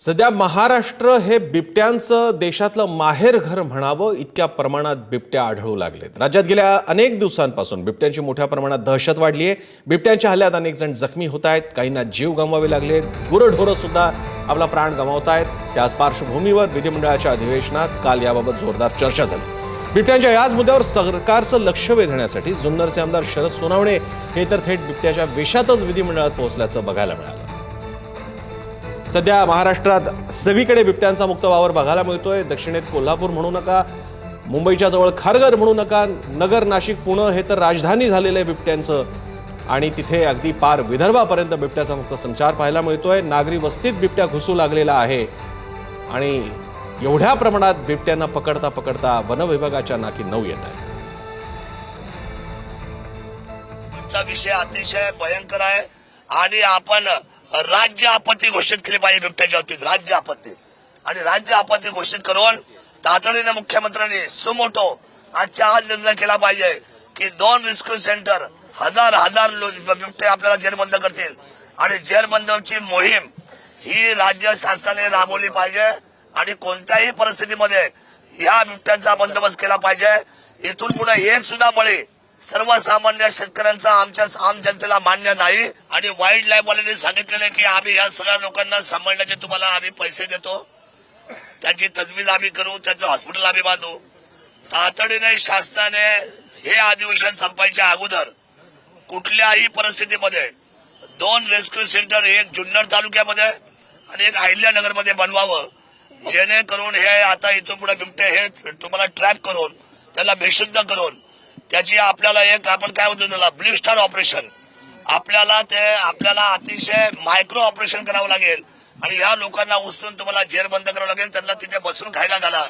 सध्या महाराष्ट्र हे बिबट्यांचं देशातलं माहेरघर म्हणावं इतक्या प्रमाणात बिबट्या आढळू लागलेत. राज्यात गेल्या अनेक दिवसांपासून बिबट्यांची मोठ्या प्रमाणात दहशत वाढली आहे. बिबट्यांच्या हल्ल्यात अनेक जण जखमी होत आहेत. काहींना जीव गमवावे लागलेत गुरढोरं सुद्धा आपला प्राण गमावत आहेत. त्याच पार्श्वभूमीवर विधिमंडळाच्या अधिवेशनात काल याबाबत जोरदार चर्चा झाली. बिबट्यांच्या याच मुद्द्यावर सरकारचं लक्ष वेधण्यासाठी जुन्नरचे आमदार शरद सोनावणे हे तर थेट बिबट्याच्या वेशातच विधिमंडळात पोहोचल्याचं बघायला मिळालं. सध्या महाराष्ट्रात सगळीकडे बिबट्यांचा मुक्त वावर बघायला मिळतोय. दक्षिणेत कोल्हापूर म्हणू नका मुंबईच्या जवळ खारघर म्हणू नका नगर नाशिक पुणे हे तर राजधानी झालेलं आहे बिबट्यांचं. आणि तिथे अगदी पार विदर्भापर्यंत बिबट्याचा मुक्त संचार पाहायला मिळतोय. नागरी वस्तीत बिबट्या घुसू लागलेला आहे. आणि एवढ्या प्रमाणात बिबट्यांना पकडता पकडता वनविभागाच्या नाकी नऊ येत आहे विषय अतिशय भयंकर आहे. आणि आपण राज्य आपत्ती घोषित केली पाहिजे बिबट्याच्या बाबतीत. राज्य आपत्ती. आणि राज्य आपत्ती घोषित करून तातडीने मुख्यमंत्र्यांनी सुमोटो आजच्या आज निर्णय केला पाहिजे की दोन रेस्क्यू सेंटर हजार हजार बिबटे आपल्याला जेरबंद करतील. आणि जेरबंदची मोहीम ही राज्य शासनाने राबवली पाहिजे आणि कोणत्याही परिस्थितीमध्ये या बिबट्यांचा बंदोबस्त केला पाहिजे. इथून पुढे एक सुद्धा बळी सर्वसामान्य शेतकऱ्यांचा आमच्या आम जनतेला मान्य नाही. आणि वाईल्ड लाईफ वाल्यांनी सांगितलेलं की आम्ही या सगळ्या लोकांना सांभाळण्याचे तुम्हाला आम्ही पैसे देतो. त्यांची तजवीज आम्ही करू त्यांचं हॉस्पिटल आम्ही बांधू. तातडीने शासनाने हे अधिवेशन संपायच्या अगोदर कुठल्याही परिस्थितीमध्ये दोन रेस्क्यू सेंटर एक जुन्नर तालुक्यामध्ये आणि एक अहिल्यानगरमध्ये बनवावं. जेणेकरून हे आता इथून पुढे बिबटे हे तुम्हाला ट्रॅप करून त्याला बेशुद्ध करून त्याची आपल्याला एक आपण काय म्हणतो त्याला ब्लू स्टार ऑपरेशन. आपल्याला ते आपल्याला अतिशय मायक्रो ऑपरेशन करावं लागेल. आणि या लोकांना उचलून तुम्हाला जेर बंद करावं लागेल त्यांना तिथे बसून खायला घाला.